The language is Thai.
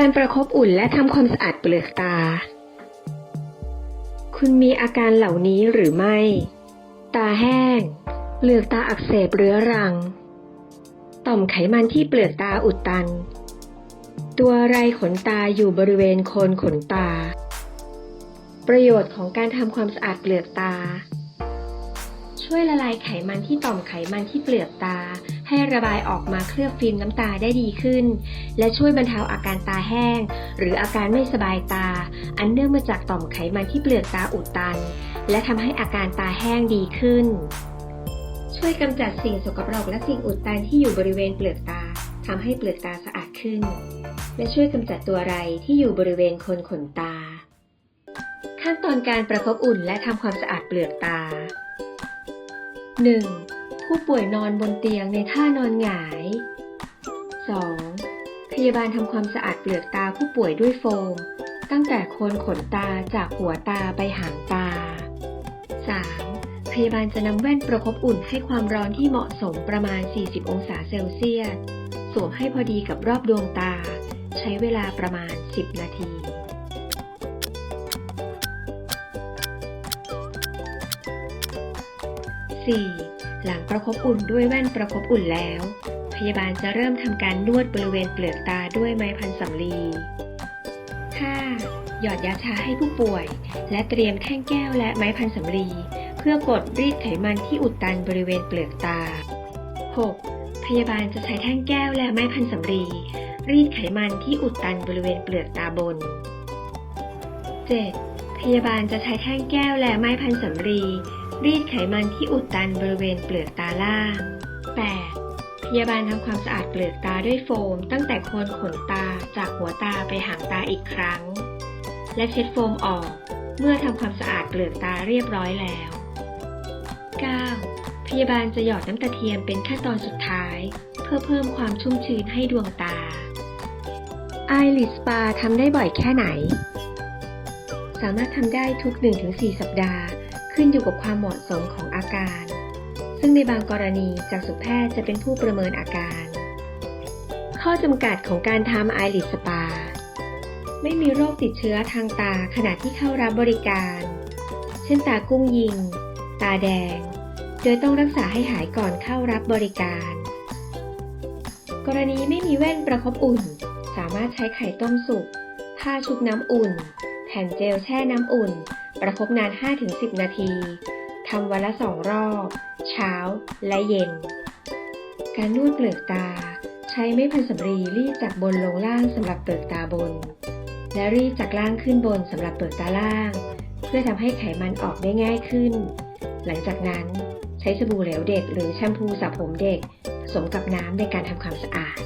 การประคบอุ่นและทำความสะอาดเปลือกตา คุณมีอาการเหล่านี้หรือไม่ ตาแห้ง เปลือกตาอักเสบเรื้อรัง ต่อมไขมันที่เปลือกตาอุดตัน ตัวไรขนตาอยู่บริเวณโคนขนตา ประโยชน์ของการทำความสะอาดเปลือกตา ช่วยละลายไขมันที่ต่อมไขมันที่เปลือกตา ให้ระบายออกมาเคลือบฟิล์มน้ำตาได้ดีขึ้น และช่วยบรรเทาอาการตาแห้ง หรืออาการไม่สบายตา อันเนื่องมาจากต่อมไขมันที่เปลือกตาอุดตัน และทำให้อาการตาแห้งดีขึ้น ช่วยกำจัดสิ่งสกปรกและสิ่งอุดตันที่อยู่บริเวณเปลือกตาทำให้เปลือกตาสะอาดขึ้น และช่วยกำจัดตัวไรที่อยู่บริเวณคนขนตา ขั้นตอนการประคบอุ่นและทำความสะอาดเปลือกตา 1. ผู้ป่วยนอนบนเตียงในท่านอนหงาย 2. พยาบาลทำความสะอาดเปลือกตาผู้ป่วยด้วยโฟม ตั้งแต่โคนขนตาจากหัวตาไปหางตา 3. พยาบาลจะนำแว่นประคบอุ่นให้ความร้อนที่เหมาะสมประมาณ 40 องศาเซลเซียส สวมให้พอดีกับรอบดวงตา ใช้เวลาประมาณ 10 นาที 4. หลังประคบอุ่นด้วยแว่นประคบอุ่นแล้ว พยาบาลจะเริ่มทำการนวดบริเวณเปลือกตาด้วยไม้พันสำลี 5. หยอดยาชาให้ผู้ป่วย และเตรียมแท่งแก้วและไม้พันสำลี เพื่อกดรีดไขมันที่อุดตันบริเวณเปลือกตา 6. พยาบาลจะใช้แท่งแก้วและไม้พันสำลีรีดไขมันที่อุดตันบริเวณเปลือกตาบน 7. พยาบาลจะใช้แท่งแก้วและไม้พันสำลี รีดไขมันที่อุดตันบริเวณเปลือกตาล่าง 8. พยาบาลทำความสะอาดเปลือกตาด้วยโฟม ตั้งแต่โคนขนตาจากหัวตาไปหางตาอีกครั้ง และเช็ดโฟมออก เมื่อทำความสะอาดเปลือกตาเรียบร้อยแล้ว 9. พยาบาลจะหยอดน้ำตาเทียมเป็นขั้นตอนสุดท้าย เพื่อเพิ่มความชุ่มชื้นให้ดวงตา Eyelid Spa ทำได้บ่อยแค่ไหน สามารถทำได้ทุก 1-4 สัปดาห์ ขึ้นอยู่กับความเหมาะสมของอาการ ซึ่งในบางกรณีจากสุแพทย์จะเป็นผู้ประเมินอาการ ข้อจำกัดของการทำ Eyelid Spa ไม่มีโรคติดเชื้อทางตาขณะที่เข้ารับบริการ เช่นตากุ้งยิง ตาแดง โดยต้องรักษาให้หายก่อนเข้ารับบริการ กรณีไม่มีแว่นประคบอุ่น สามารถใช้ไข่ต้มสุกผ้าชุบน้ำอุ่น แผ่นเจลแช่น้ำอุ่น ประคบนาน 5-10 นาที ทำวันละสองรอบ เช้าและเย็น การนวดเปลือกตา ใช้ไม้พันสำลีรีดจากบนลงล่างสำหรับเปลือกตาบน และรีดจากล่างขึ้นบนสำหรับเปลือกตาล่าง เพื่อทำให้ไขมันออกได้ง่ายขึ้น หลังจากนั้นใช้สบู่เหลวเด็กหรือแชมพูสระผมเด็กผสมกับน้ำในการทำความสะอาด